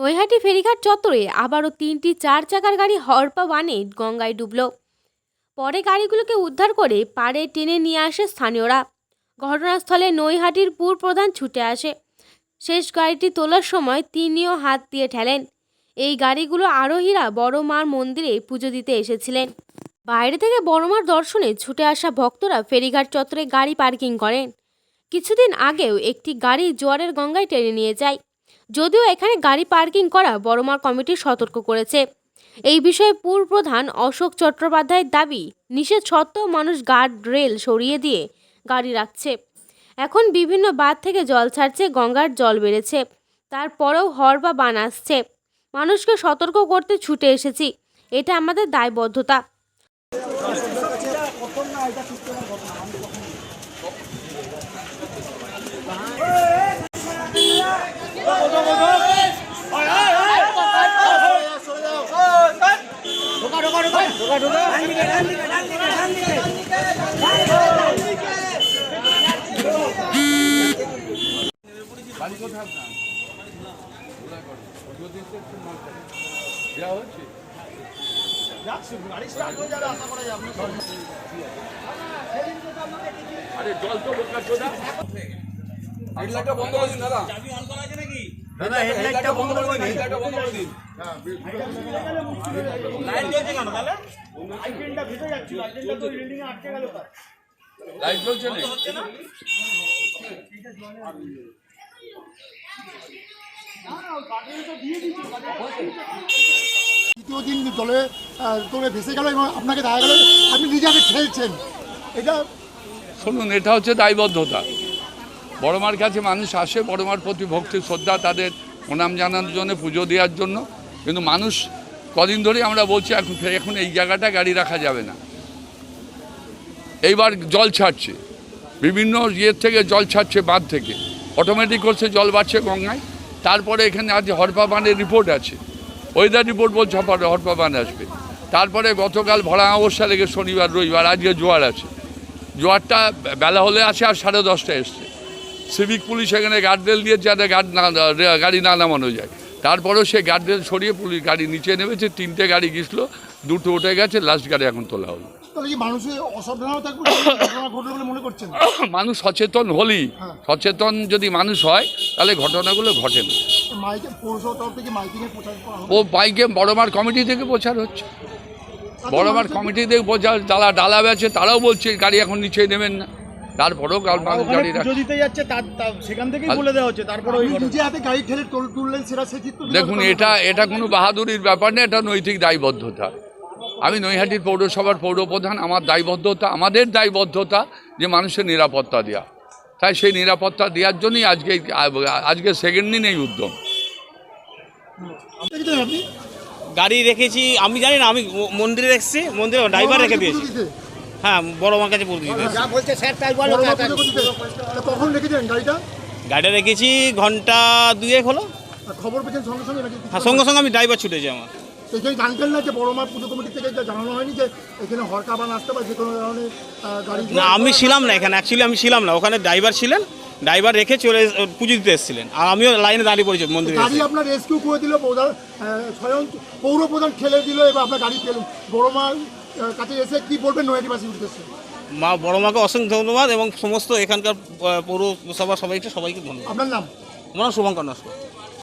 নৈহাটি ফেরিঘাট চত্বরে আবারও তিনটি চার চাকার গাড়ি হরপা বানে গঙ্গায় ডুবল। পরে গাড়িগুলোকে উদ্ধার করে পাড়ে টেনে নিয়ে আসে স্থানীয়রা। ঘটনাস্থলে নৈহাটির পুর প্রধান ছুটে আসে। শেষ গাড়িটি তোলার সময় তিনিও হাত দিয়ে ঠেলেন। এই গাড়িগুলো আরোহীরা বড় মার মন্দিরে পুজো দিতে এসেছিলেন। বাইরে থেকে বড় মার দর্শনে ছুটে আসা ভক্তরা ফেরিঘাট চত্বরে গাড়ি পার্কিং করেন। কিছুদিন আগেও একটি গাড়ি জোয়ারের গঙ্গায় টেনে নিয়ে যায়। যদিও এখানে গাড়ি পার্কিং করা বড়মার কমিটি সতর্ক করেছে এই বিষয়ে পুর প্রধান অশোক চট্টোপাধ্যায়ের দাবি নিষেধ সত্ত্বেও মানুষ গার্ড রেল সরিয়ে দিয়ে গাড়ি রাখছে এখন বিভিন্ন বাঁধ থেকে জল ছাড়ছে গঙ্গার জল বেড়েছে তারপরেও হর বা বান আসছে মানুষকে সতর্ক করতে ছুটে এসেছি এটা আমাদের দায়বদ্ধতা আরে জল তো বোকা চোদা হেডলাইটটা বন্ধ করে দিন দাদা দাদা হেডলাইটটা বন্ধ করে দিন হেডলাইটটা বন্ধ করে দিন লাইট জ্বলছে না? দ্বিতীয় দিন ভেসে গেল এবং আপনাকে দেখা গেল, আপনি নিজে আগে ঠেলছেন এটা শুনুন, এটা হচ্ছে দায়বদ্ধতা। বড়মার কাছে মানুষ আসে বড়মার প্রতি ভক্তি, শ্রদ্ধা, তাদের প্রণাম জানানোর জন্য, পুজো দেওয়ার জন্য। কিন্তু মানুষ কদিন ধরে আমরা বলছি, এখন এখন এই জায়গাটা গাড়ি রাখা যাবে না। এইবার জল ছাড়ছে। বিভিন্ন ইয়ের থেকে জল ছাড়ছে বাঁধ থেকে। অটোমেটিক করছে, জল বাড়ছে গঙ্গায়। তারপরে এখানে আজ হরপা বানের রিপোর্ট আছে। ওয়েদার রিপোর্ট বলছে হরপা বান আসবে। তারপরে গতকাল ভরা অবস্থা লেগে শনিবার, রবিবার, আজকে জোয়ার আছে। জোয়ারটা বেলা হলে আসে আর সাড়ে দশটা এসছে। সিভিক পুলিশ এখানে গার্ডরেল দিয়ে যাতে গার্ড না গাড়ি না নামানো যায়। তারপরেও সে গার্ডরেল সরিয়ে পুলিশ গাড়ি নিচে নেমেছে, তিনটে গাড়ি গেছিল দুটো উঠে গেছে লাস্ট গাড়ি এখন তোলা হলো। তাহলে কি মানুষের অসাবধানতা ঘটনা ঘটলো বলে মনে করছেন? মানুষ সচেতন হলেই হ্যাঁ। সচেতন যদি মানুষ হয় তাহলে ঘটনাগুলো ঘটে না। ও বাইকে বড়মার কমিটি থেকে প্রচার হচ্ছে। বড়মার কমিটি থেকে প্রচার যারা ডালা বেছে তারাও বলছে গাড়ি এখন নিচে নেবেন না। তারপরেও গাল- মানুষ গাড়ি দিতে যাচ্ছে সেখান থেকেই আর- বলে দেওয়া হচ্ছে তারপরে ওই আপনি হাতে গাড়ি ঠেলে তুল- তুললেন সেটা সে দেখুন এটা এটা কোনো বাহাদুরির ব্যাপার না এটা নৈতিক দায়বদ্ধতা। আমি নৈহাটির পৌরসভার পৌরপ্রধান আমার দায়বদ্ধতা আমাদের দায়বদ্ধতা যে মানুষের নিরাপত্তা দেওয়া তাই সেই নিরাপত্তা দেওয়ার জন্যই আজকে আজকে সেকেন্ড দিন এই উদ্যম। গাড়ি রেখেছি আমি জানি না আমি মন্দিরে রেখেছি মন্দিরে ড্রাইভার রেখে দিয়েছি। হ্যাঁ বড় মার কাছে পুজো দিতে। বড় মা পুজো দিতে। তা কখন রেখেছেন গাড়িটা? গাড়িটা রেখেছি ঘণ্টা দুয়েক হলো। আর খবর পেয়েছেন সঙ্গে সঙ্গে হ্যাঁ সঙ্গে সঙ্গে আমি ড্রাইভার ছুটেছি আমার। এখানে জানতেন না যে বড় মা পুজো কমিটি থেকে জানানো হয়নি যে এখানে হরকাবান আসতে বা যে কোনো ধরনের গাড়ি না আমি ছিলাম না এখানে অ্যাকচুয়ালি আমি ছিলাম না। ওখানে ড্রাইভার ছিলেন ড্রাইভার রেখে চলে পুজো দিতে এসেছিলেন। আর আমিও লাইনে দাঁড়িয়ে পড়েছি মন্দিরে গাড়ি আপনার রেস্কিউ করে দিল প্রধান স্বয়ং পৌর প্রধান ঠেলে দিল এবার আপনার গাড়ি ফেলুন। বড় মার কাছে এসে কি বলবেন? নয়াটিবাসীর উদ্দেশ্যে মা বড় মাকে অসংখ্য ধন্যবাদ এবং সমস্ত এখানকার পৌরসভা সবাইকে সবাইকে ধন্যবাদ। আপনার নাম? আমার শুভঙ্কর নস্কর।